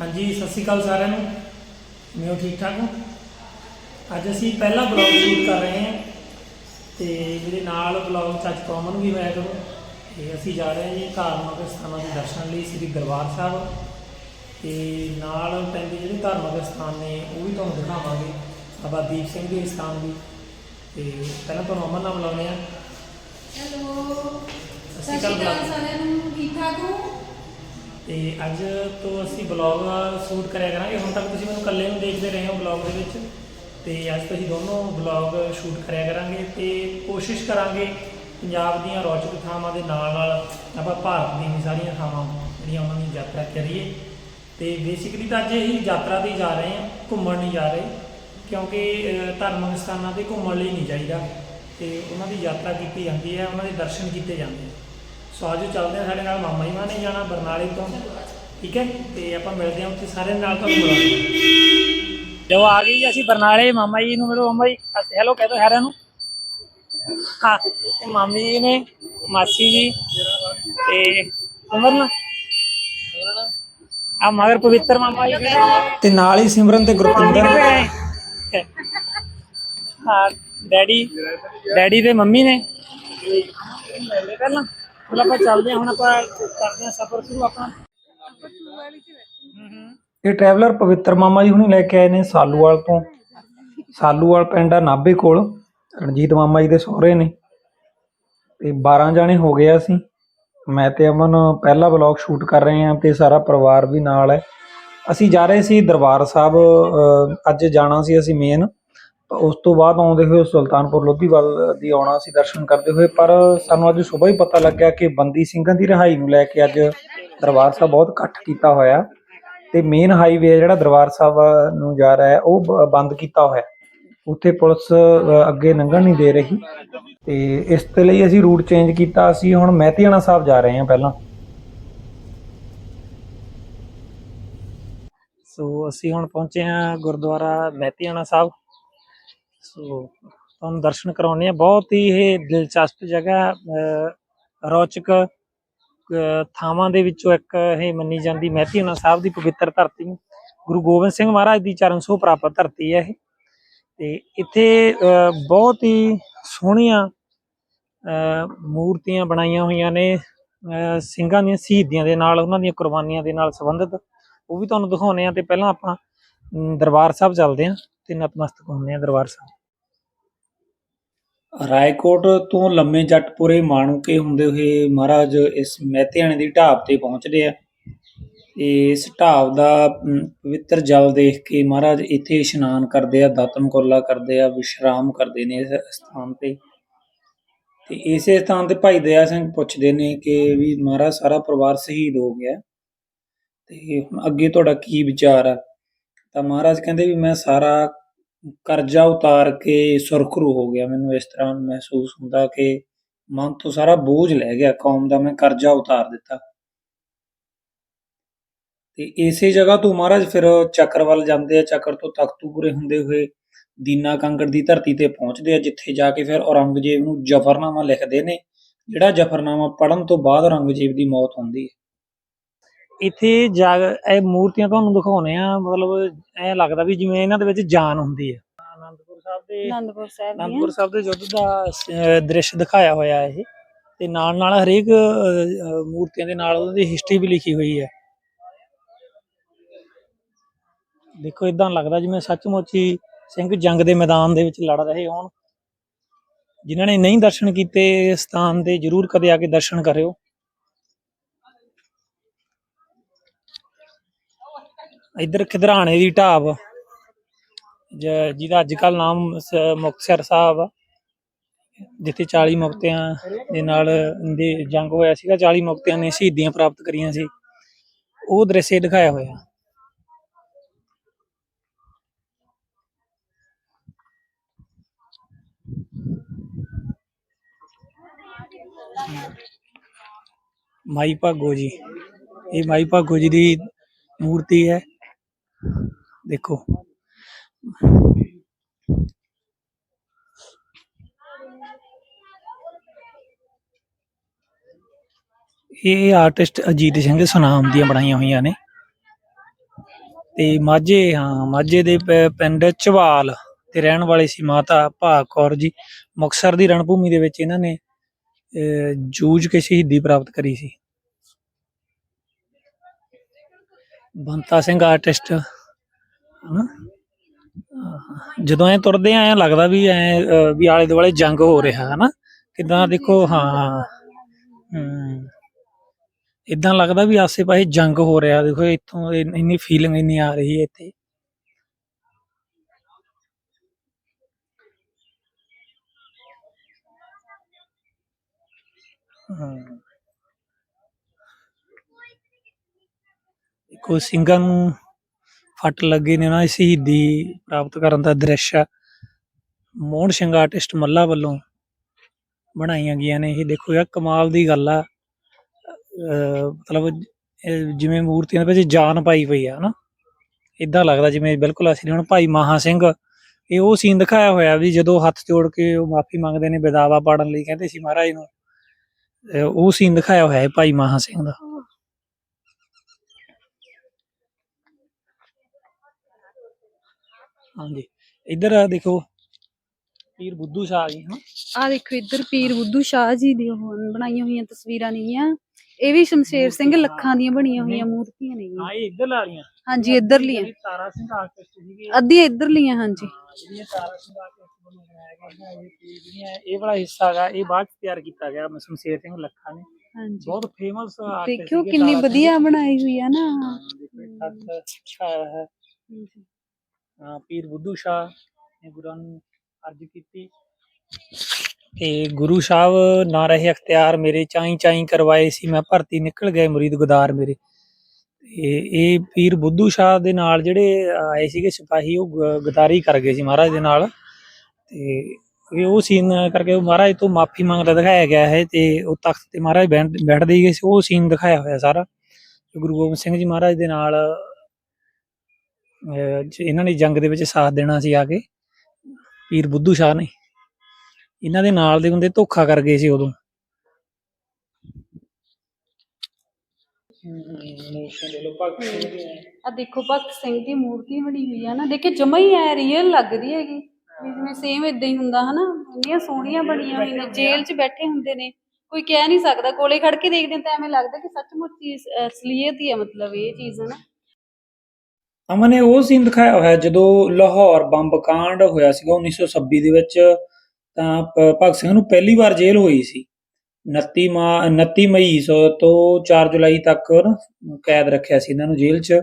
ਹਾਂਜੀ ਸਤਿ ਸ਼੍ਰੀ ਅਕਾਲ ਸਾਰਿਆਂ ਨੂੰ। ਮੈਂ ਠੀਕ ਠਾਕ ਹਾਂ? ਅੱਜ ਅਸੀਂ ਪਹਿਲਾ ਬਲੌਗ ਸ਼ੂਟ ਕਰ ਰਹੇ ਹਾਂ ਤੇ ਮੇਰੇ ਨਾਲ ਬਲੌਗ ਚ ਅੱਜ ਕੌਮਨ ਵੀ ਹੋਇਆ ਕਰੋ। ਤੇ ਅਸੀਂ ਜਾ ਰਹੇ ਹਾਂ ਜੀ ਧਾਰਮਿਕ ਸਥਾਨਾਂ ਦੇ ਦਰਸ਼ਨ ਲਈ ਸ੍ਰੀ ਦਰਬਾਰ ਸਾਹਿਬ। ਤੇ ਨਾਲ ਪੈਂਦੇ ਜਿਹੜੇ ਧਾਰਮਿਕ ਸਥਾਨ ਨੇ ਉਹ ਵੀ ਤੁਹਾਨੂੰ ਦਿਖਾਵਾਂਗੇ। ਬਾਬਾ ਦੀਪ ਸਿੰਘ ਦੇ ਸਥਾਨ ਵੀ। ਤੇ ਪਹਿਲਾਂ ਤੁਹਾਨੂੰ ਅਮਨ ਨਾਮ ਲਾਉਣੇ ਆ ਹੈਲੋ। ਸਤਿ ਸ਼੍ਰੀ ਅਕਾਲ ਸਾਰਿਆਂ ਨੂੰ। ਠੀਕ ਠਾਕ ਹੋ? ਤੇ ਅੱਜ ਤੋਂ ਅਸੀਂ ਬਲੌਗ ਸ਼ੂਟ ਕਰਿਆ ਕਰਾਂਗੇ। ਹੁਣ ਤੱਕ ਤੁਸੀਂ ਮੈਨੂੰ ਇਕੱਲੇ ਨੂੰ ਦੇਖਦੇ ਰਹੇ ਹੋ ਬਲੌਗ ਦੇ ਵਿੱਚ। ਤੇ ਅੱਜ ਤੋਂ ਅਸੀਂ ਦੋਨੋਂ ਬਲੌਗ ਸ਼ੂਟ ਕਰਿਆ ਕਰਾਂਗੇ ਤੇ ਕੋਸ਼ਿਸ਼ ਕਰਾਂਗੇ ਪੰਜਾਬ ਦੀਆਂ ਰੌਚਕ ਥਾਵਾਂ ਦੇ ਨਾਲ ਨਾਲ ਆਪਾਂ ਭਾਰਤ ਦੀਆਂ ਵੀ ਸਾਰੀਆਂ ਥਾਵਾਂ ਜਿਹੜੀਆਂ ਉਹਨਾਂ ਦੀ ਯਾਤਰਾ ਕਰੀਏ। ਤੇ ਬੇਸਿਕਲੀ ਤਾਂ ਅੱਜ ਅਸੀਂ ਯਾਤਰਾ ਤੇ ਜਾ ਰਹੇ ਹਾਂ, ਘੁੰਮਣ ਨਹੀਂ ਜਾ ਰਹੇ, ਕਿਉਂਕਿ ਧਾਰਮਿਕ ਸਥਾਨਾਂ ਤੇ ਘੁੰਮਣ ਲਈ ਨਹੀਂ ਜਾਈਦਾ। ਤੇ ਉਹਨਾਂ ਦੀ ਯਾਤਰਾ ਕੀਤੀ ਜਾਂਦੀ ਹੈ, ਉਹਨਾਂ ਦੇ ਦਰਸ਼ਨ ਕੀਤੇ ਜਾਂਦੇ ਸੋ ਆਜੋ ਚੱਲਦੇ ਹਾਂ ਸਾਡੇ ਨਾਲ ਮਾਮਾ ਜੀ ਮਾਂ ਨੇ ਜਾਣਾ ਬਰਨਾਲੇ ਤੋਂ। ਠੀਕ ਹੈ? ਤੇ ਆਪਾਂ ਮਿਲਦੇ ਹਾਂ ਉੱਥੇ ਸਾਰੇ ਨਾਲ ਤੁਹਾਨੂੰ ਮਿਲਾਂਗੇ ਜੋ ਆ ਗਈ ਜੀ ਅਸੀਂ ਬਰਨਾਲੇ ਮਾਮਾ ਜੀ ਨੂੰ ਮਿਲੋ। ਮਾਮਾ ਜੀ ਹੈਲੋ ਕਹਿ ਦੋ ਸਾਰਿਆਂ ਨੂੰ। ਹਾਂ ਮਾਮੀ ਜੀ ਨੇ ਮਾਸੀ ਜੀ ਤੇ ਉਮਰ ਨਾ ਆ ਮਗਰ ਪਵਿੱਤਰ ਮਾਮਾ ਜੀ ਤੇ ਨਾਲ ਹੀ ਸਿਮਰਨ ਤੇ ਗੁਰਪਿੰਦਰ। ਹਾਂ ਡੈਡੀ ਡੈਡੀ ਤੇ ਮੰਮੀ ਨੇ। ਮਿਲਦੇ ਪਹਿਲਾਂ ਹੁਣ ਆਪਾਂ ਚੱਲਦੇ ਹਾਂ, ਹੁਣ ਆਪਾਂ ਕਰਦੇ ਹਾਂ ਸਫ਼ਰ ਸ਼ੁਰੂ ਆਪਣਾ। ਇਹ ਟਰੈਵਲਰ ਪਵਿੱਤਰ ਮਾਮਾ ਜੀ ਹੁਣੀ ਲੈ ਕੇ ਆਏ ਨੇ ਸਾਲੂਵਾਲ ਤੋਂ। ਸਾਲੂਵਾਲ ਪਿੰਡ ਆ ਨਾਭੇ ਕੋਲ, ਰਣਜੀਤ ਮਾਮਾ ਜੀ ਦੇ ਸਹੁਰੇ ਨੇ। ਤੇ 12 ਜਾਣੇ ਹੋ ਗਏ ਅਸੀਂ। ਮੈਂ ਤੇ ਅਮਨ ਪਹਿਲਾ ਵਲੌਗ ਸ਼ੂਟ ਕਰ ਰਹੇ ਹਾਂ ਤੇ ਸਾਰਾ ਪਰਿਵਾਰ ਵੀ ਨਾਲ ਹੈ। ਅਸੀਂ ਜਾ ਰਹੇ ਸੀ ਦਰਬਾਰ ਸਾਹਿਬ ਅੱਜ ਜਾਣਾ ਸੀ ਅਸੀਂ ਮੇਨ ਉਸ ਤੋਂ ਬਾਅਦ ਆਉਂਦੇ ਹੋਏ ਸੁਲਤਾਨਪੁਰ ਲੋਧੀਵਾਲ ਦੀ ਆਉਣਾ ਸੀ ਦਰਸ਼ਨ ਕਰਦੇ ਹੋਏ, ਪਰ ਸਾਨੂੰ ਅੱਜ ਸਵੇਰ ਹੀ ਪਤਾ ਲੱਗਿਆ ਕਿ ਬੰਦੀ ਸਿੰਘਾਂ ਦੀ ਰਿਹਾਈ ਨੂੰ ਲੈ ਕੇ ਅੱਜ ਦਰਬਾਰ ਸਾਹਿਬ ਬਹੁਤ ਇਕੱਠ ਕੀਤਾ ਹੋਇਆ ਤੇ ਮੇਨ ਹਾਈਵੇ ਜਿਹੜਾ ਦਰਬਾਰ ਸਾਹਿਬ ਨੂੰ ਜਾ ਰਿਹਾ ਹੈ, ਉਹ ਬੰਦ ਕੀਤਾ ਹੋਇਆ। ਉੱਥੇ ਪੁਲਿਸ ਅੱਗੇ ਲੰਘਣ ਨਹੀਂ ਦੇ ਰਹੀ ਤੇ ਇਸ ਦੇ ਲਈ ਅਸੀਂ ਰੂਟ ਚੇਂਜ ਕੀਤਾ, ਅਸੀਂ ਹੁਣ ਮਹਿਤੀਆਣਾ ਸਾਹਿਬ ਜਾ ਰਹੇ ਹਾਂ ਪਹਿਲਾਂ। ਸੋ ਅਸੀਂ ਹੁਣ ਪਹੁੰਚੇ ਹਾਂ ਗੁਰਦੁਆਰਾ ਮਹਿਤੀਆਣਾ ਸਾਹਿਬ। ਸੋ ਤੁਹਾਨੂੰ ਦਰਸ਼ਨ ਕਰਾਉਣੇ ਆ ਬਹੁਤ ਹੀ ਇਹ ਦਿਲਚਸਪ ਜਗ੍ਹਾ ਅ, ਰੌਚਕ ਥਾਵਾਂ ਦੇ ਵਿੱਚੋਂ ਇੱਕ ਇਹ ਮੰਨੀ ਜਾਂਦੀ ਮਹਿਤੀਆਣਾ ਸਾਹਿਬ ਦੀ ਪਵਿੱਤਰ ਧਰਤੀ ਗੁਰੂ ਗੋਬਿੰਦ ਸਿੰਘ ਮਹਾਰਾਜ ਦੀ ਚਰਨ ਸੋਹ ਪ੍ਰਾਪਤ ਧਰਤੀ ਹੈ ਇਹ। ਤੇ ਇੱਥੇ ਅ, ਬਹੁਤ ਹੀ ਸੋਹਣੀਆਂ ਅ, ਮੂਰਤੀਆਂ ਬਣਾਈਆਂ ਹੋਈਆਂ ਨੇ। ਅ, ਸਿੰਘਾਂ ਦੀਆਂ ਸ਼ਹੀਦੀਆਂ ਦੇ ਨਾਲ ਉਹਨਾਂ ਦੀਆਂ ਕੁਰਬਾਨੀਆਂ ਦੇ ਨਾਲ ਸੰਬੰਧਿਤ। ਉਹ ਵੀ ਤੁਹਾਨੂੰ ਦਿਖਾਉਣੇ ਆ ਤੇ ਪਹਿਲਾਂ ਆਪਾਂ ਦਰਬਾਰ ਸਾਹਿਬ ਚੱਲਦੇ ਹਾਂ ਤੇ ਨਤਮਸਤਕ ਹੁੰਦੇ ਹਾਂ ਦਰਬਾਰ ਸਾਹਿਬ। ਰਾਏਕੋਟ ਤੋਂ ਲੰਮੇ ਜੱਟਪੁਰੇ ਮਾਣੂਕੇ ਹੁੰਦੇ ਹੋਏ ਮਹਾਰਾਜ ਇਸ ਮਹਿਤਿਆਣੇ ਦੀ ਢਾਬ ਤੇ ਪਹੁੰਚਦੇ ਆ। ਤੇ ਇਸ ਢਾਬ ਦਾ ਪਵਿੱਤਰ ਜਲ ਦੇਖ ਕੇ ਮਹਾਰਾਜ ਇੱਥੇ ਇਸ਼ਨਾਨ ਕਰਦੇ ਆ ਦਾਤਨ ਕੁਰਲਾ ਕਰਦੇ ਆ, ਵਿਸ਼ਰਾਮ ਕਰਦੇ ਨੇ ਇਸ ਸਥਾਨ ਤੇ। ਤੇ ਇਸੇ ਸਥਾਨ ਤੇ ਭਾਈ ਦਇਆ ਸਿੰਘ ਪੁੱਛਦੇ ਨੇ ਕਿ ਵੀ ਮਹਾਰਾਜ ਸਾਰਾ ਪਰਿਵਾਰ ਸ਼ਹੀਦ ਹੋ ਗਿਆ। ਤੇ ਹੁਣ ਅੱਗੇ ਤੁਹਾਡਾ ਕੀ ਵਿਚਾਰ ਆ? ਤਾਂ ਮਹਾਰਾਜ ਕਹਿੰਦੇ ਵੀ ਮੈਂ ਸਾਰਾ ਕਰਜ਼ਾ ਉਤਾਰ ਕੇ ਸੁਰਖਰੂ ਹੋ ਗਿਆ। ਮੈਨੂੰ ਇਸ ਤਰ੍ਹਾਂ ਮਹਿਸੂਸ ਹੁੰਦਾ ਕਿ ਮਨ ਤੋਂ ਸਾਰਾ ਬੋਝ ਲੈ ਗਿਆ। ਕੌਮ ਦਾ ਮੈਂ ਕਰਜ਼ਾ ਉਤਾਰ ਦਿੱਤਾ। ਤੇ ਇਸੇ ਜਗ੍ਹਾ ਤੋਂ ਮਹਾਰਾਜ ਫਿਰ ਚੱਕਰ ਵੱਲ ਜਾਂਦੇ ਆ। ਚੱਕਰ ਤੋਂ ਤਖਤੂਪੁਰੇ ਹੁੰਦੇ ਹੋਏ ਦੀਨਾ ਕੰਗੜ ਦੀ ਧਰਤੀ ਤੇ ਪਹੁੰਚਦੇ ਆ, ਜਿੱਥੇ ਜਾ ਕੇ ਫਿਰ ਔਰੰਗਜ਼ੇਬ ਨੂੰ ਜਫਰਨਾਮਾ ਲਿਖਦੇ ਨੇ, ਜਿਹੜਾ ਜਫਰਨਾਮਾ ਪੜਨ ਤੋਂ ਬਾਅਦ ਔਰੰਗਜ਼ੇਬ ਦੀ ਮੌਤ ਹੁੰਦੀ ਹੈ। ਇੱਥੇ ਜਾ ਇਹ ਮੂਰਤੀਆਂ ਤੁਹਾਨੂੰ ਦਿਖਾਉਣੇ ਆ ਮਤਲਬ ਐ ਲੱਗਦਾ ਵੀ ਜਿਵੇਂ ਇਹਨਾਂ ਦੇ ਵਿੱਚ ਜਾਨ ਹੁੰਦੀ ਹੈ ਆਨੰਦਪੁਰ ਸਾਹਿਬ ਦੇ ਆਨੰਦਪੁਰ ਸਾਹਿਬ ਅਨੰਦਪੁਰ ਸਾਹਿਬ ਦੇ ਯੁੱਧ ਦਾ ਅਹ, ਦ੍ਰਿਸ਼ ਦਿਖਾਇਆ ਹੋਇਆ ਇਹ। ਤੇ ਨਾਲ ਨਾਲ ਹਰੇਕ ਅਹ, ਅਹ, ਮੂਰਤੀਆਂ ਦੇ ਨਾਲ ਉਹਨਾਂ ਦੀ ਹਿਸਟਰੀ ਵੀ ਲਿਖੀ ਹੋਈ ਹੈ ਦੇਖੋ ਇਦਾਂ ਲੱਗਦਾ ਜਿਵੇਂ ਸੱਚਮੁੱਚ ਹੀ ਸਿੰਘ ਜੰਗ ਦੇ ਮੈਦਾਨ ਦੇ ਵਿੱਚ ਲੜ ਰਹੇ ਹੋਣ। ਜਿਨ੍ਹਾਂ ਨੇ ਨਹੀਂ ਦਰਸ਼ਨ ਕੀਤੇ ਇਸ ਸਥਾਨ ਦੇ ਜਰੂਰ ਕਦੇ ਆ ਕੇ ਦਰਸ਼ਨ ਕਰਿਓ। ਇੱਧਰ ਖਿਦਰਾਣੇ ਦੀ ਢਾਬ। ਜ- ਜਿਹਦਾ ਅੱਜ ਕੱਲ ਨਾਮ ਸ- ਮੁਕਤਸਰ ਸਾਹਿਬ ਆ। ਜਿੱਥੇ 40 ਮੁਕਤਿਆਂ ਦੇ ਨਾਲ ਦੇ ਜੰਗ ਹੋਇਆ ਸੀਗਾ 40 ਮੁਕਤਿਆਂ ਨੇ ਸ਼ਹੀਦੀਆਂ ਪ੍ਰਾਪਤ ਕਰੀਆਂ ਸੀ। ਉਹ ਦ੍ਰਿਸ਼ ਇਹ ਦਿਖਾਇਆ ਹੋਇਆ। ਮਾਈ ਭਾਗੋ ਜੀ। ਇਹ ਮਾਈ ਭਾਗੋ ਜੀ ਦੀ ਮੂਰਤੀ ਹੈ। ਦੇਖੋ। ਇਹ ਆਰਟਿਸਟ ਅਜੀਤ ਸਿੰਘ ਸੁਨਾਮ ਦੀਆਂ ਬਣਾਈਆਂ ਹੋਈਆਂ ਨੇ। ਤੇ ਮਾਝੇ, ਹਾਂ, ਮਾਝੇ ਦੇ ਪਿੰਡ ਚਵਾਲ ਤੇ ਰਹਿਣ ਵਾਲੇ ਸੀ ਮਾਤਾ ਭਾਗ ਕੌਰ ਜੀ। ਮੁਕਤਸਰ ਦੀ ਰਣਭੂਮੀ ਦੇ ਵਿੱਚ ਇਹਨਾਂ ਨੇ ਜੂਝ ਕੇ ਸ਼ਹੀਦੀ ਪ੍ਰਾਪਤ ਕਰੀ ਸੀ। ਬੰਤਾ ਸਿੰਘ ਆਰਟਿਸਟ ਹਨਾ? ਜਦੋਂ ਐ ਤੁਰਦੇ ਐ ਲੱਗਦਾ ਵੀ ਐ ਵੀ ਆਲੇ ਦੁਆਲੇ ਜੰਗ ਹੋ ਰਿਹਾ ਹੈ ਕਿਦਾਂ ਦੇਖੋ, ਹਾਂ ਇਦਾਂ ਲੱਗਦਾ ਵੀ ਆਸੇ-ਪਾਸੇ ਜੰਗ ਹੋ ਰਿਹਾ, ਦੇਖੋ, ਇੱਥੋਂ ਇੰਨੀ ਫੀਲਿੰਗ ਇੰਨੀ ਆ ਰਹੀ ਹੈ ਇੱਥੇ। ਹਾਂ। ਦੇਖੋ ਸਿੰਘਾਂ ਨੂੰ ਫੱਟ ਲੱਗੇ ਨੇ ਉਹਨਾਂ ਦੀ ਸ਼ਹੀਦੀ ਪ੍ਰਾਪਤ ਕਰਨ ਦਾ ਦ੍ਰਿਸ਼ ਆ। ਮੋਹਨ ਸਿੰਘ ਆਰਟਿਸਟ ਮੱਲਾ ਵੱਲੋਂ ਬਣਾਈਆਂ ਗਈਆਂ ਨੇ। ਇਹ ਦੇਖੋ ਯਾਰ, ਕਮਾਲ ਦੀ ਗੱਲ ਆ। ਅਹ ਮਤਲਬ ਇਹ ਜਿਵੇਂ ਮੂਰਤੀਆਂ ਦੇ ਵਿੱਚ ਜਾਨ ਪਾਈ ਪਈ ਆ, ਹਨਾ? ਇਦਾਂ ਲੱਗਦਾ ਜਿਵੇਂ ਬਿਲਕੁਲ ਅਸਲੀ ਹੁਣ ਭਾਈ ਮਹਾ ਸਿੰਘ, ਇਹ ਉਹ ਸੀਨ ਦਿਖਾਇਆ ਹੋਇਆ ਵੀ ਜਦੋਂ ਹੱਥ ਜੋੜ ਕੇ ਉਹ ਮਾਫੀ ਮੰਗਦੇ ਨੇ ਬੇਦਾਵਾ ਪਾੜਨ ਲਈ, ਕਹਿੰਦੇ ਸੀ ਮਹਾਰਾਜ ਨੂੰ। ਅਹ ਉਹ ਸੀਨ ਦਿਖਾਇਆ ਹੋਇਆ ਹੈ ਭਾਈ ਮਹਾ ਸਿੰਘ ਦਾ। ਹਾਂਜੀ। ਇੱਧਰ ਆ ਦੇਖੋ ਪੀਰ ਬੁੱਧੂ ਸ਼ਾਹ ਜੀ ਹਾਂ ਆ ਦੇਖੋ ਇੱਧਰ ਪੀਰ ਬੁੱਧੂ ਸ਼ਾਹ ਜੀ ਦੀ ਉਹ ਬਣਾਈਆਂ ਹੋਈਆਂ ਤਸਵੀਰਾਂ ਨੇਗੀਆਂ। ਇਹ ਵੀ ਸ਼ਮਸ਼ੇਰ ਸਿੰਘ ਲੱਖਾਂ ਦੀਆਂ ਬਣੀਆਂ ਹੋਈਆਂ ਮੂਰਤੀਆਂ ਨੇਗੀਆਂ। ਹਾਂ ਇਹ ਇੱਧਰ ਰਹੀਆਂ। ਹਾਂਜੀ ਇੱਧਰਲੀਆਂ ਜਿਹੜੀ ਤਾਰਾ ਸਿੰਘ ਆਰਟਿਸਟ ਸੀਗੇ। ਅੱਧੀਆਂ ਇੱਧਰਲੀਆਂ ਹਾਂਜੀ। ਹਾਂ, ਜਿਹੜੀਆਂ ਤਾਰਾ ਸਿੰਘ ਆਰਟਿਸਟ ਵੱਲੋਂ ਬਣਾਇਆ ਗਿਆ ਹੈ, ਇਹ ਜਿਹੜੀਆਂ ਇਹ ਵਾਲਾ ਹਿੱਸਾ ਹੈਗਾ ਇਹ ਬਾਅਦ ਤਿਆਰ ਕੀਤਾ ਗਿਆ ਸ਼ਮਸ਼ੇਰ ਸਿੰਘ ਲੱਖਾ ਨੇ। ਹਾਂਜੀ। ਬਹੁਤ ਫੇਮਸ ਦੇਖਿਓ ਕਿੰਨੀ ਵਧੀਆ ਬਣਾਈ ਹੋਈ ਆ ਨਾ। ਹੈ ਹਾਂ। ਪੀਰ ਬੁੱਧੂ ਸ਼ਾਹ ਨੇ ਗੁਰਾਂ ਨੂੰ ਅਰਜ ਕੀਤੀ ਤੇ ਗੁਰੂ ਸਾਹਿਬ ਨਾ ਰਹੇ ਅਖਤਿਆਰ ਮੇਰੇ, ਚਾਈ ਚਾਈ ਕਰਵਾਏ ਸੀ, ਮੈਂ ਭਰਤੀ ਨਿਕਲ ਗਏ ਮੁਰੀਦ ਗੁਦਾਰ ਮੇਰੇ। ਤੇ ਇਹ ਪੀਰ ਬੁੱਧੂ ਸ਼ਾਹ ਦੇ ਨਾਲ ਜਿਹੜੇ ਆਏ ਸੀਗੇ ਸਿਪਾਹੀ, ਉਹ ਗਦਾਰੀ ਕਰ ਗਏ ਸੀ ਮਹਾਰਾਜ ਦੇ ਨਾਲ। ਤੇ ਇਹ ਉਹ ਸੀਨ ਕਰਕੇ ਉਹ ਮਹਾਰਾਜ ਤੋਂ ਮਾਫੀ ਮੰਗਦਾ ਦਿਖਾਇਆ ਗਿਆ ਹੈ ਤੇ ਉਹ ਤਖਤ ਤੇ ਮਹਾਰਾਜ ਬੈਠ- ਬੈਠਦੇ ਹੀ ਗਏ ਸੀ, ਉਹ ਸੀਨ ਦਿਖਾਇਆ ਹੋਇਆ ਸਾਰਾ। ਗੁਰੂ ਗੋਬਿੰਦ ਸਿੰਘ ਜੀ ਮਹਾਰਾਜ ਦੇ ਨਾਲ ਇਹਨਾਂ ਨੇ ਜੰਗ ਦੇ ਵਿੱਚ ਸਾਥ ਦੇਣਾ ਸੀ ਆ ਕੇ। ਪੀਰ ਬੁੱਧੂ ਸ਼ਾਹ ਨੇ। ਇਹਨਾਂ ਦੇ ਨਾਲ ਦੇ ਬੰਦੇ ਧੋਖਾ ਕਰ ਗਏ ਸੀ ਉਦੋਂ। ਆ ਦੇਖੋ, ਭਗਤ ਸਿੰਘ ਦੀ ਮੂਰਤੀ ਬਣੀ ਹੋਈ ਆ ਨਾ। ਦੇਖੇ, ਜਮਾ ਹੀ ਐ ਰੀਅਲ ਲੱਗਦੀ ਹੈਗੀ। ਵੀ ਜਿਵੇਂ ਸੇਮ ਇਦਾਂ ਹੀ ਹੁੰਦਾ, ਹਨਾ? ਇੰਨੀਆਂ ਸੋਹਣੀਆਂ ਬਣੀਆਂ ਹੋਈਆਂ ਨੇ। ਜੇਲ੍ਹ 'ਚ ਬੈਠੇ ਹੁੰਦੇ ਨੇ। ਕੋਈ ਕਹਿ ਨਹੀਂ ਸਕਦਾ। ਕੋਲੇ ਖੜ ਕੇ ਦੇਖਦੇ ਤਾਂ ਐਵੇਂ ਲੱਗਦਾ ਕਿ ਸੱਚਮੁੱਚ ਅਸਲੀਅਤ ਹੀ ਆ, ਮਤਲਬ ਇਹ ਚੀਜ਼, ਹਨਾ? ਅਮਨ ਨੇ ਉਹ ਸੀਨ ਦਿਖਾਇਆ ਹੋਇਆ ਜਦੋਂ ਲਾਹੌਰ ਬੰਬ ਕਾਂਡ ਹੋਇਆ ਸੀਗਾ 1926 ਦੇ ਵਿੱਚ, ਤਾਂ ਭ- ਭਗਤ ਸਿੰਘ ਨੂੰ ਪਹਿਲੀ ਵਾਰ ਜੇਲ੍ਹ ਹੋਈ ਸੀ। 29 ਮਾ 29 ਮਈ ਸੌ ਤੋਂ 4 ਜੁਲਾਈ ਤੱਕ ਨਾ ਕੈਦ ਰੱਖਿਆ ਸੀ ਇਹਨਾਂ ਨੂੰ ਜੇਲ੍ਹ 'ਚ।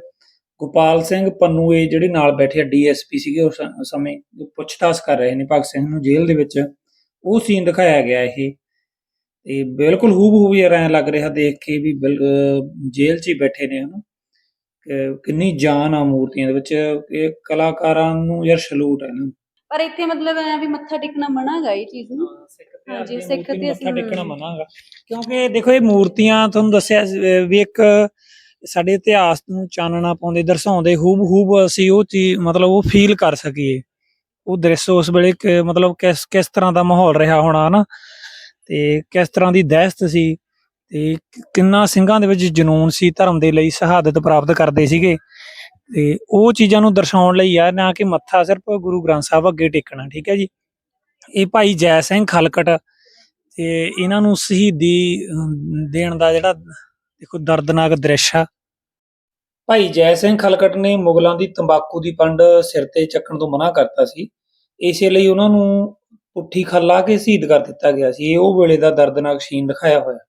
ਗੋਪਾਲ ਸਿੰਘ ਪੰਨੂ ਇਹ ਜਿਹੜੇ ਨਾਲ ਬੈਠੇ ਡੀਐਸਪੀ ਸੀਗੇ ਉਸ ਸ- ਸਮੇਂ ਜੋ ਪੁੱਛਤਾਛ ਕਰ ਰਹੇ ਨੇ ਭਗਤ ਸਿੰਘ ਨੂੰ ਜੇਲ੍ਹ ਦੇ ਵਿੱਚ। ਉਹ ਸੀਨ ਦਿਖਾਇਆ ਗਿਆ ਇਹ। ਤੇ ਬਿਲਕੁਲ ਹੂਬਹੂ ਯਾਰ ਐਂ ਲੱਗ ਰਿਹਾ ਦੇਖ ਕੇ ਵੀ ਬਿਲ- ਅਹ ਜੇਲ੍ਹ 'ਚ ਹੀ ਬੈਠੇ ਨੇ ਹਨਾ। ਕਿੰਨੀ ਜਾਨ ਆ ਮੂਰਤੀਆਂ ਦੇ ਵਿੱਚ ਇਹ ਕਲਾਕਾਰਾਂ ਨੂੰ ਯਾਰ ਸਲੂਟ ਹੈ ਨਾ। ਪਰ ਇੱਥੇ ਮਤਲਬ ਐ ਵੀ ਮੱਥਾ ਟੇਕਣਾ ਮਨਾ ਗਾ ਇਹ ਚੀਜ਼ ਨੂੰ। ਹਾਂਜੀ, ਸਿੱਖ ਤੇ ਮੱਥਾ ਅਸੀਂ- ਟੇਕਣਾ ਮਨਾਗਾ ਕਿਉਂਕਿ ਦੇਖੋ ਇਹ ਮੂਰਤੀਆਂ ਤੁਹਾਨੂੰ ਦੱਸਿਆ ਵੀ ਇੱਕ ਸਾਡੇ ਇਤਿਹਾਸ ਨੂੰ ਚਾਨਣਾ ਪਾਉਂਦੇ ਦਰਸਾਉਂਦੇ ਹੂਬ ਹੂਬ ਅਸੀਂ ਉਹ ਚੀਜ਼ ਮਤਲਬ ਉਹ ਫੀਲ ਕਰ ਸਕੀਏ। ਉਹ ਦ੍ਰਿਸ਼ ਉਸ ਵੇਲੇ ਮਤਲਬ ਕਿਸ ਕਿਸ ਤਰ੍ਹਾਂ ਦਾ ਮਾਹੌਲ ਰਿਹਾ ਹੋਣਾ ਹਨਾ? ਤੇ ਕਿਸ ਤਰ੍ਹਾਂ ਦੀ ਦਹਿਸ਼ਤ ਸੀ ਤੇ ਕਿੰਨਾ ਸਿੰਘਾਂ ਦੇ ਵਿੱਚ ਜਨੂਨ ਸੀ, ਧਰਮ ਦੇ ਲਈ ਸ਼ਹਾਦਤ ਪ੍ਰਾਪਤ ਕਰਦੇ ਸੀਗੇ। ਤੇ ਉਹ ਚੀਜ਼ਾਂ ਨੂੰ ਦਰਸਾਉਣ ਲਈ ਆ, ਨਾ ਕਿ ਮੱਥਾ ਸਿਰਫ ਗੁਰੂ ਗ੍ਰੰਥ ਸਾਹਿਬ ਅੱਗੇ ਟੇਕਣਾ, ਠੀਕ ਹੈ ਜੀ? ਇਹ ਭਾਈ ਜੈ ਸਿੰਘ ਖਲਕਟ ਤੇ ਇਹਨਾਂ ਨੂੰ ਸ਼ਹੀਦੀ ਦੇਣ ਦਾ ਜਿਹੜਾ ਦੇਖੋ ਦਰਦਨਾਕ ਦ੍ਰਿਸ਼ ਆ। ਭਾਈ ਜੈ ਸਿੰਘ ਖਲਕਟ ਨੇ ਮੁਗਲਾਂ ਦੀ ਤੰਬਾਕੂ ਦੀ ਪੰਡ ਸਿਰ ਤੇ ਚੱਕਣ ਤੋਂ ਮਨਾ ਕਰਤਾ ਸੀ। ਇਸੇ ਲਈ ਉਹਨਾਂ ਨੂੰ ਪੁੱਠੀ ਖੱਲਾ ਕੇ ਸ਼ਹੀਦ ਕਰ ਦਿੱਤਾ ਗਿਆ ਸੀ। ਇਹ ਉਹ ਵੇਲੇ ਦਾ ਦਰਦਨਾਕ ਸੀਨ ਦਿਖਾਇਆ ਹੋਇਆ।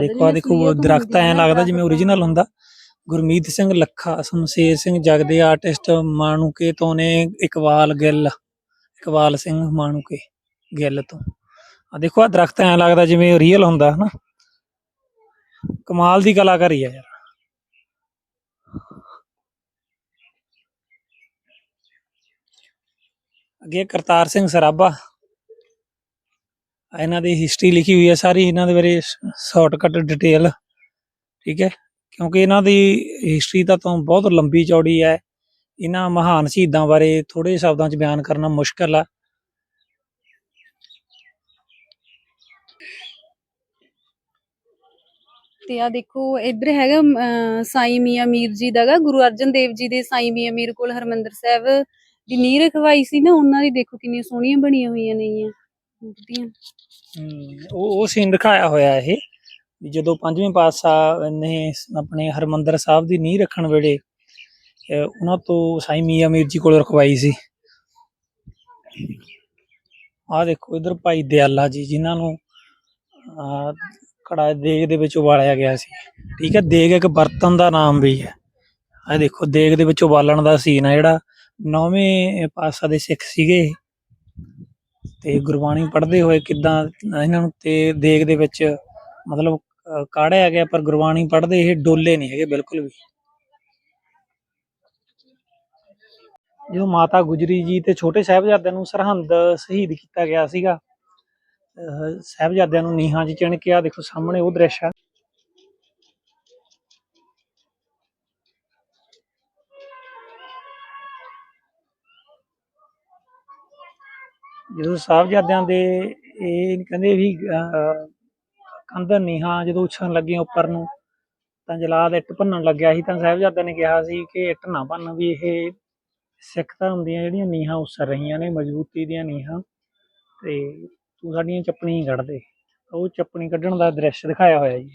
ਦੇਖੋ ਆ ਦੇਖੋ ਦਰਖਤ ਐ ਲੱਗਦਾ ਜਿਵੇਂ ਓਰੀਜਨਲ ਹੁੰਦਾ। ਗੁਰਮੀਤ ਸਿੰਘ ਲੱਖਾ ਸ਼ਮਸ਼ੇਰ ਸਿੰਘ ਜਗਦੇ ਆਰਟਿਸਟ ਮਾਣੂਕੇ ਤੋਂ ਨੇ ਇਕਬਾਲ ਗਿੱਲ ਇਕਬਾਲ ਸਿੰਘ ਮਾਣੂਕੇ ਗਿੱਲ ਤੋਂ। ਆ ਦੇਖੋ ਆ ਦਰਖਤ ਐ ਲੱਗਦਾ ਜਿਵੇਂ ਰੀਅਲ ਹੁੰਦਾ ਹਨਾ? ਕਮਾਲ ਦੀ ਕਲਾਕਾਰੀ ਆ ਯਾਰ। ਅੱਗੇ ਕਰਤਾਰ ਸਿੰਘ ਸਰਾਭਾ ਇਹਨਾਂ ਦੀ ਹਿਸਟਰੀ ਲਿਖੀ ਹੋਈ ਹੈ, ਸਾਰੀ ਇਹਨਾਂ ਦੇ ਬਾਰੇ ਸ਼ਾਰਟਕਟ ਡਿਟੇਲ ਠੀਕ ਹੈ? ਕਿਉਂਕਿ ਇਹਨਾਂ ਦੀ ਹਿਸਟਰੀ ਤਾਂ ਤੋਂ ਬਹੁਤ ਲੰਬੀ ਚੌੜੀ ਹੈ। ਇਹਨਾਂ ਮਹਾਨ ਸ਼ਹੀਦਾਂ ਬਾਰੇ ਥੋੜੇ ਸ਼ਬਦਾਂ 'ਚ ਬਿਆਨ ਕਰਨਾ ਮੁਸ਼ਕਲ ਆ। ਤੇ ਆ ਦੇਖੋ, ਇੱਧਰ ਹੈਗਾ ਸਾਈ ਮੀਆਂ ਮੀਰ ਜੀ ਦਾਗਾ ਗੁਰੂ ਅਰਜਨ ਦੇਵ ਜੀ ਦੇ ਸਾਈ ਮੀਆਂ ਮੀਰ ਕੋਲ ਹਰਮੰਦਰ ਸਾਹਿਬ ਦੀ ਨੀਂਹ ਰਖਵਾਈ ਸੀ ਨਾ, ਉਹਨਾਂ ਦੀ ਦੇਖੋ ਕਿੰਨੀਆਂ ਸੋਹਣੀਆਂ ਬਣੀਆਂ ਹੋਈਆਂ ਨੇਗੀਆਂ ਮੂਰਤੀਆਂ ਹਮ, ਉਹ ਉਹ ਸੀਨ ਦਿਖਾਇਆ ਹੋਇਆ ਇਹ ਵੀ ਜਦੋਂ ਪੰਜਵੇਂ ਪਾਤਸ਼ਾਹ ਨੇ ਸ- ਆਪਣੇ ਹਰਮੰਦਰ ਸਾਹਿਬ ਦੀ ਨੀਂਹ ਰੱਖਣ ਵੇਲੇ ਅਹ, ਉਹਨਾਂ ਤੋਂ ਸਾਈ ਮੀਆਂ ਮੀਰ ਜੀ ਕੋਲ ਰਖਵਾਈ ਸੀ। ਆਹ ਦੇਖੋ ਇਧਰ ਭਾਈ ਦਿਆਲਾ ਜੀ ਜਿਨ੍ਹਾਂ ਨੂੰ ਆਹ, ਕੜਾ ਦੇਗ ਦੇ ਵਿੱਚ ਉਬਾਲਿਆ ਗਿਆ ਸੀ। ਠੀਕ ਹੈ ਦੇਗ ਇੱਕ ਬਰਤਨ ਦਾ ਨਾਮ ਵੀ ਹੈ। ਆਹ ਦੇਖੋ ਦੇਗ ਦੇ ਵਿੱਚ ਉਬਾਲਣ ਦਾ ਸੀਨ ਆ ਜਿਹੜਾ ਨੌਵੇਂ ਪਾਤਸ਼ਾਹ ਦੇ ਸਿੱਖ ਸੀਗੇ ਤੇ ਗੁਰਬਾਣੀ ਪੜ੍ਹਦੇ ਹੋਏ ਕਿੱਦਾਂ ਇਹਨਾਂ ਨੂੰ ਤੇ ਦੇਗ ਦੇ ਵਿੱਚ ਮਤਲਬ ਅਹ, ਕਾੜਿਆ ਗਿਆ ਪਰ ਗੁਰਬਾਣੀ ਪੜ੍ਹਦੇ ਇਹ ਡੋਲੇ ਨਹੀਂ ਹੈਗੇ ਬਿਲਕੁਲ ਵੀ। ਜਦੋਂ ਮਾਤਾ ਗੁਜਰੀ ਜੀ ਤੇ ਛੋਟੇ ਸਾਹਿਬਜ਼ਾਦਿਆਂ ਨੂੰ ਸਰਹੰਦ ਸ਼ਹੀਦ ਕੀਤਾ ਗਿਆ ਸੀਗਾ ਅਹ, ਸਾਹਿਬਜ਼ਾਦਿਆਂ ਨੂੰ ਨੀਹਾਂ 'ਚ ਚਿਣ ਕੇ ਆ ਦੇਖੋ ਸਾਹਮਣੇ ਉਹ ਦ੍ਰਿਸ਼ ਆ। ਜਦੋਂ ਸਾਹਿਬਜ਼ਾਦਿਆਂ ਦੇ ਇਹ ਕਹਿੰਦੇ ਵੀ ਅਹ, ਨੀਹਾਂ ਜਦੋਂ ਉੱਛਣ ਲੱਗੀਆਂ ਉੱਪਰ ਨੂੰ ਤਾਂ ਜਲਾਦ ਇੱਟ ਭੰਨਣ ਲੱਗਿਆ ਸੀ ਤਾਂ ਸਾਹਿਬਜ਼ਾਦਿਆਂ ਨੇ ਕਿਹਾ ਸੀ ਕਿ ਇੱਟ ਨਾ ਭੰਨ ਵੀ ਇਹ ਸਿੱਖ ਧਰਮ ਦੀਆਂ ਜਿਹੜੀਆਂ ਨੀਹਾਂ ਉਸਰ ਰਹੀਆਂ ਨੇ ਮਜ਼ਬੂਤੀ ਦੀਆਂ ਨੀਹਾਂ ਤੇ ਤੂੰ ਸਾਡੀਆਂ ਚੱਪਣੀ ਕੱਢ ਦੇ। ਉਹ ਚੱਪਣੀ ਕੱਢਣ ਦਾ ਦ੍ਰਿਸ਼ ਦਿਖਾਇਆ ਹੋਇਆ ਜੀ।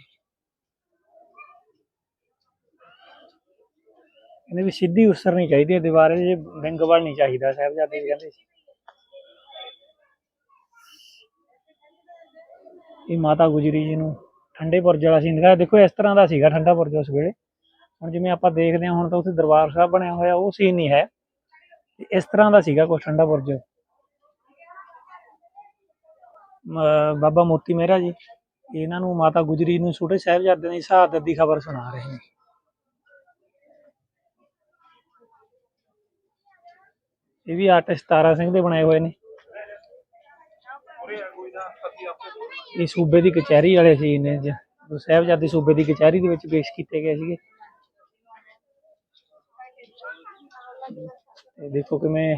ਕਹਿੰਦੇ ਵੀ ਸਿੱਧੀ ਉਸਰਨੀ ਚਾਹੀਦੀ ਹੈ ਦੀਵਾਰ ਜੇ ਵਿੰਗ ਵੱਲ ਨਹੀਂ ਚਾਹੀਦਾ ਸਾਹਿਬਜ਼ਾਦੇ ਵੀ ਕਹਿੰਦੇ ਸੀ। ਵੀ ਮਾਤਾ ਗੁਜਰੀ ਜੀ ਨੂੰ ਠੰਡੇ ਬੁਰਜ ਵਾਲਾ ਸੀਨ ਦਿਖਾਇਆ। ਦੇਖੋ, ਇਸ ਤਰ੍ਹਾਂ ਦਾ ਸੀਗਾ ਠੰਡਾ ਬੁਰਜ ਉਸ ਵੇਲੇ। ਹੁਣ ਜਿਵੇਂ ਆਪਾਂ ਦੇਖਦੇ ਹਾਂ, ਹੁਣ ਤਾਂ ਉੱਥੇ ਦਰਬਾਰ ਸਾਹਿਬ ਬਣਿਆ ਹੋਇਆ, ਉਹ ਸੀਨ ਨਹੀਂ ਹੈ। ਇਸ ਤਰ੍ਹਾਂ ਦਾ ਸੀਗਾ ਕੁਛ ਠੰਡਾ ਬੁਰਜ ਬਾਬਾ ਮੋਤੀ ਮਹਿਰਾ ਜੀ, ਇਹਨਾਂ ਨੂੰ ਮਾਤਾ ਗੁਜਰੀ ਨੂੰ ਛੋਟੇ ਸਾਹਿਬਜ਼ਾਦਿਆਂ ਦੀ ਸ਼ਹਾਦਤ ਦੀ ਖਬਰ ਸੁਣਾ ਰਹੇ ਨੇ। ਇਹ ਵੀ ਆਰਟਿਸਟ ਤਾਰਾ ਸਿੰਘ ਦੇ ਬਣਾਏ ਹੋਏ ਨੇ। ਇਹ ਸੂਬੇ ਦੀ ਕਚਹਿਰੀ ਵਾਲੇ ਸੀ ਨੇ ਜੋ। ਸਾਹਿਬਜ਼ਾਦੇ ਸੂਬੇ ਦੀ ਕਚਹਿਰੀ ਦੇ ਵਿੱਚ ਪੇਸ਼ ਕੀਤੇ ਗਏ ਸੀਗੇ। ਤੇ ਦੇਖੋ ਕਿਵੇਂ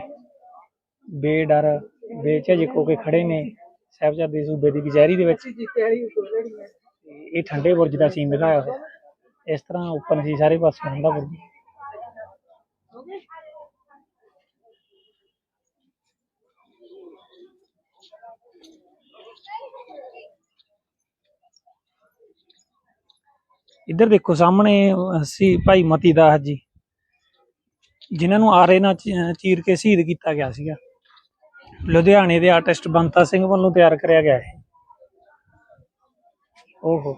ਬੇਡਰ, ਬੇਝਿਜਕ ਹੋ ਕੇ ਖੜੇ ਨੇ ਸਾਹਿਬਜ਼ਾਦੇ ਸੂਬੇ ਦੀ ਕਚਹਿਰੀ ਦੇ ਵਿੱਚ। ਇਹ ਠੰਡੇ ਬੁਰਜ ਦਾ ਸੀਨ ਦਿਖਾਇਆ ਹੋਇਆ। ਇਸ ਤਰ੍ਹਾਂ ਓਪਨ ਸੀ ਸਾਰੇ ਪਾਸੇ ਹੁੰਦਾ ਬੁਰਜ। ਇੱਧਰ ਦੇਖੋ ਸਾਹਮਣੇ ਸੀ ਭਾਈ ਮਤੀ ਦਾਸ ਜੀ, ਜਿਨ੍ਹਾਂ ਨੂੰ ਆਰੇ ਨਾਲ ਚੀਰ ਕੇ ਸ਼ਹੀਦ ਕੀਤਾ ਗਿਆ ਸੀਗਾ। ਲੁਧਿਆਣੇ ਦੇ ਆਰਟਿਸਟ ਬੰਤਾ ਸਿੰਘ ਵੱਲੋਂ ਤਿਆਰ ਕਰਿਆ ਗਿਆ ਹੈ ਓਹੋ,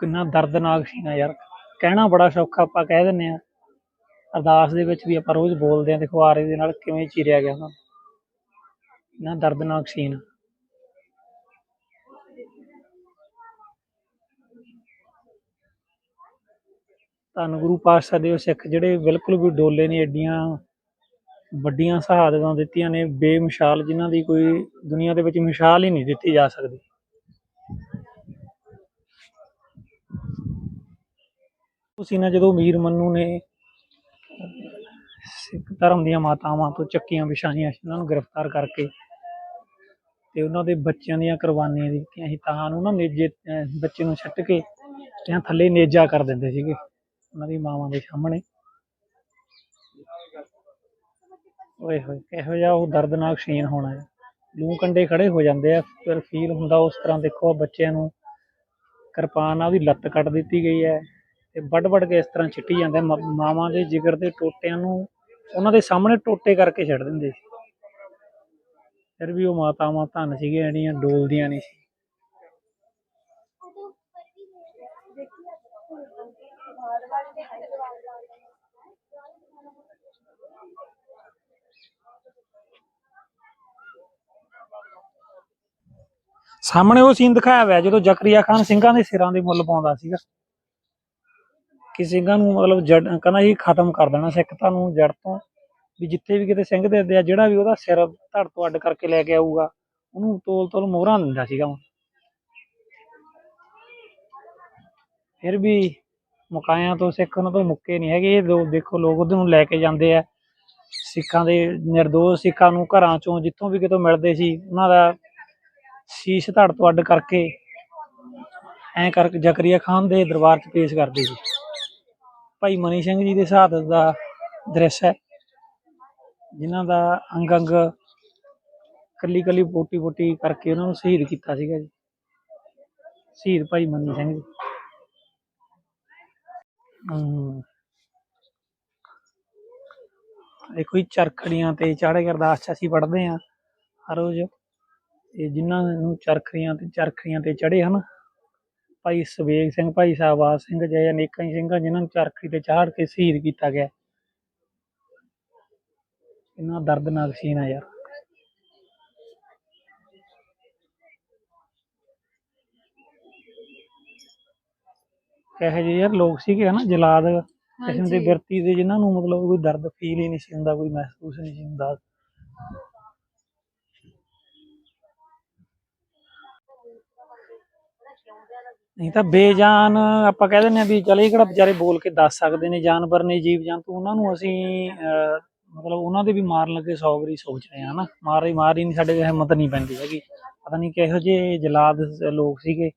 ਕਿੰਨਾ ਦਰਦਨਾਕ ਸੀ ਨਾ ਯਾਰ। ਕਹਿਣਾ ਬੜਾ ਸੌਖਾ ਆਪਾਂ ਕਹਿ ਦਿੰਨੇ ਆ ਅਰਦਾਸ ਦੇ ਵਿੱਚ ਵੀ ਆਪਾਂ ਰੋਜ਼ ਬੋਲਦੇ ਆ ਦੇਖੋ ਆਰੇ ਦੇ ਨਾਲ ਕਿਵੇਂ ਚੀਰਿਆ ਗਿਆ ਉਹਨਾਂ ਨੂੰ। ਨਾ ਦਰਦਨਾਕ ਸੀਨ ਧੰਨ ਗੁਰੂ ਪਾਤਸ਼ਾਹ ਦੇ ਉਹ ਸਿੱਖ ਜਿਹੜੇ ਬਿਲਕੁਲ ਵੀ ਡੋਲੇ ਨਹੀਂ, ਐਡੀਆਂ ਵੱਡੀਆਂ ਸ਼ਹਾਦਤਾਂ ਦਿੱਤੀਆਂ ਨੇ, ਬੇਮਿਸਾਲ ਜਿਨ੍ਹਾਂ ਦੀ ਕੋਈ ਦੁਨੀਆ ਦੇ ਵਿੱਚ ਮਿਸਾਲ ਹੀ ਨਹੀਂ ਦਿੱਤੀ ਜਾ ਸਕਦੀ। ਤੁਸੀਂ ਨਾ ਜਦੋਂ ਮੀਰ ਮੰਨੂ ਨੇ ਸਿੱਖ ਧਰਮ ਦੀਆਂ ਮਾਤਾਵਾਂ ਤੋਂ ਚੱਕੀਆਂ ਵਿਛਾਈਆਂ ਸੀ, ਉਹਨਾਂ ਨੂੰ ਗ੍ਰਿਫਤਾਰ ਕਰਕੇ ਤੇ ਉਹਨਾਂ ਦੇ ਬੱਚਿਆਂ ਦੀਆਂ ਕੁਰਬਾਨੀਆਂ ਦਿੱਤੀਆਂ ਸੀ, ਤਾਂ ਨੂੰ ਨਾ ਨੇਜੇ ਬੱਚੇ ਨੂੰ ਛੱਟ ਕੇ ਤੇ ਥੱਲੇ ਨੇਜਾ ਕਰ ਦਿੰਦੇ ਸੀਗੇ। ਉਹਨਾਂ ਦੀ ਮਾਵਾਂ ਦੇ ਸਾਹਮਣੇ। ਓਏ ਹੋਏ, ਕਿਹੋ ਜਿਹਾ ਉਹ ਦਰਦਨਾਕ ਸੀਨ ਹੋਣਾ ਹੈ। ਲੂ ਕੰਡੇ ਖੜੇ ਹੋ ਜਾਂਦੇ ਆ, ਫਿਰ ਫੀਲ ਹੁੰਦਾ ਉਸ ਤਰ੍ਹਾਂ ਦੇਖੋ ਬੱਚਿਆਂ ਨੂੰ ਕਿਰਪਾਨ ਨਾਲ ਉਹਦੀ ਲੱਤ ਕੱਟ ਦਿੱਤੀ ਗਈ ਹੈ ਤੇ ਵੱਡ ਵੱਡ ਕੇ ਇਸ ਤਰ੍ਹਾਂ ਛਿੱਟੀ ਜਾਂਦੇ ਮਾਵਾਂ ਦੇ ਜਿਗਰ ਦੇ ਟੋਟਿਆਂ ਨੂੰ ਉਹਨਾਂ ਦੇ ਸਾਹਮਣੇ ਟੋਟੇ ਕਰਕੇ ਛੱਡ ਦਿੰਦੇ ਸੀ। ਫਿਰ ਵੀ ਉਹ ਮਾਤਾਵਾਂ ਧੰਨ ਸੀਗੇ ਜਿਹੜੀਆਂ ਡੋਲਦੀਆਂ ਨਹੀਂ ਸੀ। ਸਾਹਮਣੇ ਉਹ ਸੀਨ ਦਿਖਾਇਆ ਹੋਇਆ ਜਦੋਂ ਜ਼ਕਰੀਆ ਖਾਨ ਸਿੰਘਾਂ ਦੇ ਸਿਰਾਂ ਦੇ ਮੁੱਲ ਪਾਉਂਦਾ ਸੀਗਾ। ਕਿ ਸਿੰਘਾਂ ਨੂੰ ਮਤਲਬ ਜੜ ਕਹਿੰਦਾ ਸੀ ਖਤਮ ਕਰ ਦੇਣਾ ਸਿੱਖਤਾ ਨੂੰ ਜੜ ਤੋਂ। ਵੀ ਜਿੱਥੇ ਵੀ ਕਿਤੇ ਸਿੰਘ ਦੇ ਆ, ਜਿਹੜਾ ਵੀ ਉਹਦਾ ਸਿਰ ਧੜ ਤੋਂ ਅੱਡ ਕਰਕੇ ਲੈ ਕੇ ਆਊਗਾ, ਉਹਨੂੰ ਤੋਲ ਤੋਲ ਮੋਹਰਾਂ ਦਿੰਦਾ ਸੀਗਾ ਫਿਰ ਵੀ ਮੁਕਾਇਆਂ ਤੋਂ ਸਿੱਖ ਉਹਨਾਂ ਤੋਂ ਮੁੱਕੇ ਨਹੀਂ ਹੈਗੇ। ਇਹ ਲੋਕ ਦੇਖੋ, ਲੋਕ ਉਹਦੇ ਨੂੰ ਲੈ ਕੇ ਜਾਂਦੇ ਆ। ਸਿੱਖਾਂ ਦੇ ਨਿਰਦੋਸ਼ ਸਿੱਖਾਂ ਨੂੰ ਘਰਾਂ ਚੋਂ ਜਿੱਥੋਂ ਵੀ ਕਿਤੋਂ ਮਿਲਦੇ ਸੀ, ਉਹਨਾਂ ਦਾ ਸ਼ੀਸ਼ ਧੜ ਤੋਂ ਅੱਡ ਕਰਕੇ ਐਂ ਕਰਕੇ ਜ਼ਕਰੀਆ ਖਾਨ ਦੇ ਦਰਬਾਰ 'ਚ ਪੇਸ਼ ਕਰਦੇ ਸੀ। ਭਾਈ ਮਨੀ ਸਿੰਘ ਜੀ ਦੇ ਸ਼ਹਾਦਤ ਦਾ ਦ੍ਰਿਸ਼ ਹੈ, ਜਿਨ੍ਹਾਂ ਦਾ ਅੰਗ ਅੰਗ ਕੱਲੀ ਕੱਲੀ ਪੋਟੀ ਪੋਟੀ ਕਰਕੇ ਉਹਨਾਂ ਨੂੰ ਸ਼ਹੀਦ ਕੀਤਾ ਸੀਗਾ ਜੀ। ਸ਼ਹੀਦ ਭਾਈ ਮਨੀ ਸਿੰਘ ਜੀ। ਹਮ ਦੇਖੋ ਚਰਖੜੀਆਂ ਤੇ ਚਾੜੇ ਅਰਦਾਸ ਅਸੀਂ ਪੜਦੇ ਹਾਂ ਹਰ ਰੋਜ਼। ਤੇ ਜਿਨ੍ਹਾਂ ਨੂੰ ਚਰਖੜੀਆਂ ਤੇ ਚਰਖੜੀਆਂ ਤੇ ਚੜੇ ਹਨ, ਭਾਈ ਸਵੇਗ ਸਿੰਘ, ਭਾਈ ਸਾਹਿਬਾਜ ਸਿੰਘ, ਜੈ ਅਨੇਕਾਂ ਹੀ ਸਿੰਘਾਂ, ਜਿਨ੍ਹਾਂ ਨੂੰ ਚਰਖੜੀ ਤੇ ਚਾੜ ਕੇ ਸ਼ਹੀਦ ਕੀਤਾ ਗਿਆ। ਇੰਨਾ ਦਰਦਨਾਕ ਸੀਨ ਆ ਯਾਰ। ਕਹੇ ਜਿਹੇ ਯਾਰ ਲੋਕ ਸੀਗੇ ਹਨਾ ਜਲਾਦ ਕਿਸਮ ਦੇ ਵਿਅਕਤੀ ਦੇ ਜਿਨ੍ਹਾਂ ਨੂੰ ਮਤਲਬ ਕੋਈ ਦਰਦ ਫੀਲ ਹੀ ਨਹੀਂ ਸੀ ਹੁੰਦਾ ਕੋਈ ਮਹਿਸੂਸ ਨਹੀਂ ਸੀ ਹੁੰਦਾ। ਨਹੀਂ ਤਾਂ ਬੇਜਾਨ ਆਪਾਂ ਕਹਿ ਦਿੰਦੇ ਆ ਵੀ ਚਲੇ ਕਿਹੜਾ ਵਿਚਾਰੇ ਬੋਲ ਕੇ ਦੱਸ ਸਕਦੇ ਨੇ ਜਾਨਵਰ ਨੇ ਜੀਵ ਜੰਤੂ ਉਹਨਾਂ ਨੂੰ ਅਸੀਂ ਮਤਲਬ ਉਹਨਾਂ ਦੇ ਵੀ ਮਾਰਨ ਲੱਗੇ 100 ਵਾਰੀ ਸੋਚ ਰਹੇ ਹਾਂ ਨਾ ਮਾਰ ਹੀ ਮਾਰ ਹੀ ਨਹੀਂ ਸਾਡੇ ਹਿੰਮਤ ਨਹੀਂ ਪੈਂਦੀ ਹੈਗੀ। ਪਤਾ ਨਹੀਂ ਕਿਹੋ ਜਿਹੇ ਜਲਾਦ ਲੋਕ ਸੀਗੇ।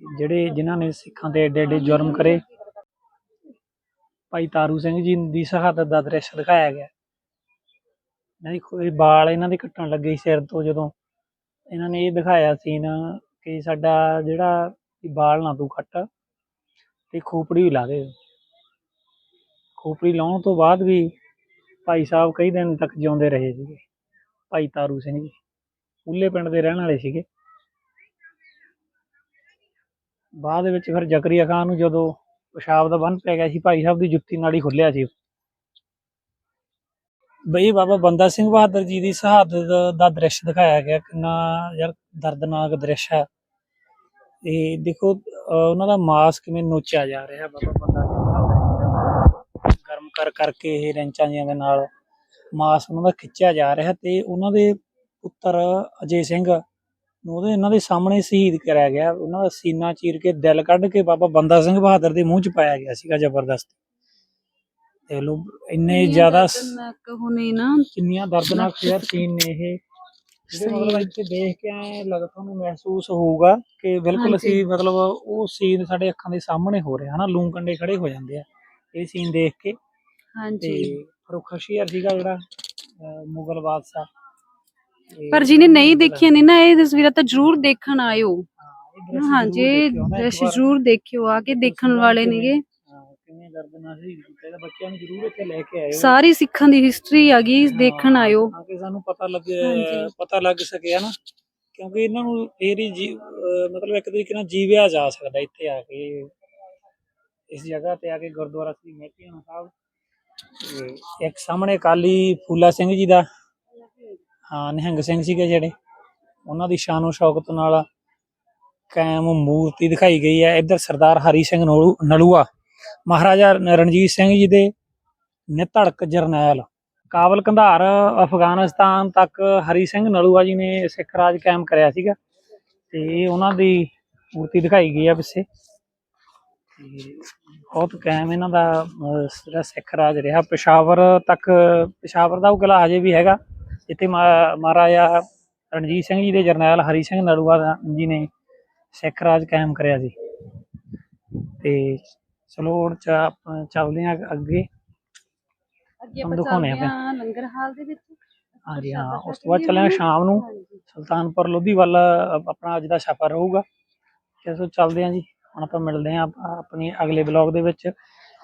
ਜਿਹੜੇ ਜਿਨ੍ਹਾਂ ਨੇ ਸਿੱਖਾਂ ਤੇ ਏਡੇ ਏਡੇ ਜੁਰਮ ਕਰੇ, ਭਾਈ ਤਾਰੂ ਸਿੰਘ ਜੀ ਦੀ ਸ਼ਹਾਦਤ ਦਾ ਦ੍ਰਿਸ਼ ਦਿਖਾਇਆ ਗਿਆ। ਇਹਨਾਂ ਦੀ ਕੋਈ ਵਾਲ ਇਹਨਾਂ ਦੇ ਕੱਟਣ ਲੱਗੇ ਸਿਰ ਤੋਂ ਜਦੋਂ ਇਹਨਾਂ ਨੇ ਇਹ ਦਿਖਾਇਆ ਸੀ ਨਾ ਕਿ ਸਾਡਾ ਜਿਹੜਾ ਵੀ ਵਾਲ ਨਾ ਤੂੰ ਕੱਟ ਤੇ ਖੋਪੜੀ ਵੀ ਲਾ ਦੇ। ਖੋਪੜੀ ਲਾਉਣ ਤੋਂ ਬਾਅਦ ਵੀ ਭਾਈ ਸਾਹਿਬ ਕਈ ਦਿਨ ਤੱਕ ਜਿਉਂਦੇ ਰਹੇ ਸੀਗੇ। ਭਾਈ ਤਾਰੂ ਸਿੰਘ ਜੀ, ਉੱਲੇ ਪਿੰਡ ਦੇ ਰਹਿਣ ਵਾਲੇ ਸੀਗੇ। ਬਾਅਦ ਵਿੱਚ ਫਿਰ ਜ਼ਕਰੀਆ ਖਾਨ ਨੂੰ ਜਦੋਂ ਪਿਸ਼ਾਬ ਦਾ ਬੰਨ ਪੈ ਗਿਆ ਸੀ, ਭਾਈ ਸਾਹਿਬ ਦੀ ਜੁੱਤੀ ਨਾਲ ਹੀ ਖੁੱਲਿਆ ਸੀ। ਬਈ ਬਾਬਾ ਬੰਦਾ ਸਿੰਘ ਬਹਾਦਰ ਜੀ ਦੀ ਸ਼ਹਾਦਤ ਦਾ ਦ੍ਰਿਸ਼ ਦਿਖਾਇਆ ਗਿਆ, ਕਿੰਨਾ ਯਾਰ ਦਰਦਨਾਕ ਦ੍ਰਿਸ਼ ਹੈ। ਤੇ ਦੇਖੋ ਉਹਨਾਂ ਦਾ ਮਾਸ ਕਿਵੇਂ ਨੋਚਿਆ ਜਾ ਰਿਹਾ ਬਾਬਾ ਬੰਦਾ ਸਿੰਘ ਬਹਾਦਰ ਗਰਮ ਕਰ, ਕਰਕੇ ਇਹ ਰੈਂਚਾਂ ਜੀਆਂ ਦੇ ਨਾਲ ਮਾਸ ਉਹਨਾਂ ਦਾ ਖਿੱਚਿਆ ਜਾ ਰਿਹਾ ਤੇ ਉਹਨਾਂ ਦੇ ਪੁੱਤਰ ਅਜੇ ਸਿੰਘ ਉਹਦੇ ਇਹਨਾਂ ਦੇ ਸਾਹਮਣੇ ਸ਼ਹੀਦ ਕਰਿਆ ਗਿਆ। ਉਹਨਾਂ ਦਾ ਸੀਨਾ ਚੀਰ ਕੇ ਦਿਲ ਕੱਢ ਕੇ ਬਾਬਾ ਬੰਦਾ ਸਿੰਘ ਬਹਾਦਰ ਦੇ ਮੂੰਹ 'ਚ ਪਾਇਆ ਗਿਆ ਸੀਗਾ ਜ਼ਬਰਦਸਤ। ਤੇ ਲੋ ਇੰਨੇ ਜ਼ਿਆਦਾ ਹੁਣੇ ਨਾ ਕਿੰਨੀਆਂ ਦਰਦਨਾਕ ਯਾਰ ਸੀਨ ਨੇ ਇਹ। ਜਿਹੜੇ। ਮਤਲਬ ਇੱਥੇ ਦੇਖ ਕੇ ਐ ਲੱਗ ਤੁਹਾਨੂੰ ਮਹਿਸੂਸ ਹੋਊਗਾ ਕਿ ਬਿਲਕੁਲ। ਅਸੀਂ ਮਤਲਬ ਉਹ ਸੀਨ ਸਾਡੇ ਅੱਖਾਂ ਦੇ ਸਾਹਮਣੇ ਹੋ ਰਿਹਾ ਹਨਾ ਲੂੰ ਕੰਡੇ ਖੜੇ ਹੋ ਜਾਂਦੇ ਆ ਇਹ ਸੀਨ ਦੇਖ ਕੇ। ਹਾਂਜੀ। ਫਰੂਖ ਸੀਗਾ ਜਿਹੜਾ ਮੁਗਲ ਬਾਦਸ਼ਾਹ। ਪਰ ਜਿਹਨੇ ਨਹੀਂ ਦੇਖੀਆਂ ਨੇ ਨਾ ਇਹ ਤਸਵੀਰਾਂ ਤਾਂ ਜ਼ਰੂਰ ਦੇਖਣ ਆਇਓ। ਹਾਂ, ਇਹ ਦ੍ਰਿਸ਼ ਹਾਂਜੀ ਦ੍ਰਿਸ਼। ਜ਼ਰੂਰ ਦੇਖਿਓ ਆ ਕੇ ਦੇਖਣ ਵਾਲੇ ਨੇਗੇ। ਹਾਂ, ਕਿੰਨੇ ਦਰਦਨਾਕ ਸੀ ਤੇ ਬੱਚਿਆਂ ਨੂੰ ਜ਼ਰੂਰ ਇੱਥੇ ਲੈ ਕੇ ਆਇਓ। ਸਾਰੀ ਸਿੱਖਾਂ ਦੀ ਹਿਸਟਰੀ ਆ ਗਈ ਦੇਖਣ ਆਇਓ। ਤਾਂ ਕਿ ਸਾਨੂੰ ਪਤਾ ਲੱਗੇ। ਪਤਾ ਲੱਗ ਸਕੇ ਹਨਾ। ਕਿਉਂਕਿ ਇਹਨਾਂ ਨੂੰ ਅਹ ਮਤਲਬ ਇੱਕ ਤਰੀਕੇ ਨਾਲ ਜੀਵਿਆ ਜਾ ਸਕਦਾ ਇੱਥੇ ਆ ਕੇ। ਇਸ ਜਗ੍ਹਾ ਤੇ ਆ ਕੇ ਗੁਰਦੁਆਰਾ ਸ੍ਰੀ ਮਹਿਤੀਆਣਾ ਸਾਹਿਬ ਇੱਕ ਸਾਹਮਣੇ ਕਾਲੀ ਫੂਲਾ ਸਿੰਘ ਜੀ ਦਾ ਹਾਂ, ਨਿਹੰਗ ਸਿੰਘ ਸੀਗੇ ਜਿਹੜੇ। ਉਹਨਾਂ ਦੀ ਸ਼ਾਨੋ ਸ਼ੌਕਤ ਨਾਲ ਕਾਇਮ ਮੂਰਤੀ ਦਿਖਾਈ ਗਈ ਹੈ। ਇੱਧਰ ਸਰਦਾਰ ਹਰੀ ਸਿੰਘ ਨਲੂ- ਨਲੂਆ, ਮਹਾਰਾਜਾ ਰਣਜੀਤ ਸਿੰਘ ਜੀ ਦੇ ਨਿਧੜਕ ਜਰਨੈਲ। ਕਾਬਲ ਕੰਧਾਰ ਅਫਗਾਨਿਸਤਾਨ ਤੱਕ ਹਰੀ ਸਿੰਘ ਨਲੂਆ ਜੀ ਨੇ ਸਿੱਖ ਰਾਜ ਕਾਇਮ ਕਰਿਆ ਸੀਗਾ ਤੇ ਉਹਨਾਂ ਦੀ ਮੂਰਤੀ ਦਿਖਾਈ ਗਈ ਆ ਪਿੱਛੇ। ਤੇ ਬਹੁਤ ਕਾਇਮ ਇਹਨਾਂ ਦਾ ਜਿਹੜਾ ਸਿੱਖ ਰਾਜ ਰਿਹਾ। ਪਿਸ਼ਾਵਰ ਤੱਕ, ਪਿਸ਼ਾਵਰ ਦਾ ਉਹ ਕਿਲ੍ਹਾ ਹਜੇ ਵੀ ਹੈਗਾ। ਮਹਾ- ਮਹਾਰਾਜਾ ਰਣਜੀਤ ਸਿੰਘ ਜੀ ਦੇ ਜਰਨੈਲ ਹਰੀ ਸਿੰਘ ਨਲੂਆ ਜੀ ਨੇ ਸਿੱਖ ਰਾਜ ਕਾਇਮ ਕਰਿਆ ਸੀ। ਤੇ ਹੁਣ ਚ ਆਪਾਂ ਚੱਲਦੇ ਹਾਂ ਅੱਗੇ। ਅੱਗੇ ਆਪਾਂ ਚੱਲਦੇ ਆ ਆ ਲੰਗਰ ਹਾਲ ਦੇ ਵਿੱਚ। ਹਾਂਜੀ ਹਾਂ ਉਸ ਤੋਂ ਬਾਅਦ ਚੱਲਾਂਗੇ। ਸ਼ਾਮ ਨੂੰ। ਸੁਲਤਾਨਪੁਰ ਲੋਧੀ ਵੱਲ ਆਪਣਾ ਅੱਜ ਦਾ ਸਫ਼ਰ ਰਹੂਗਾ। ਸੋ ਚੱਲਦੇ ਹਾਂ ਜੀ। ਹੁਣ ਆਪਾਂ ਮਿਲਦੇ ਆਪ- ਆਪਣੀ ਅਗਲੇ ਬਲੌਗ ਦੇ ਵਿੱਚ।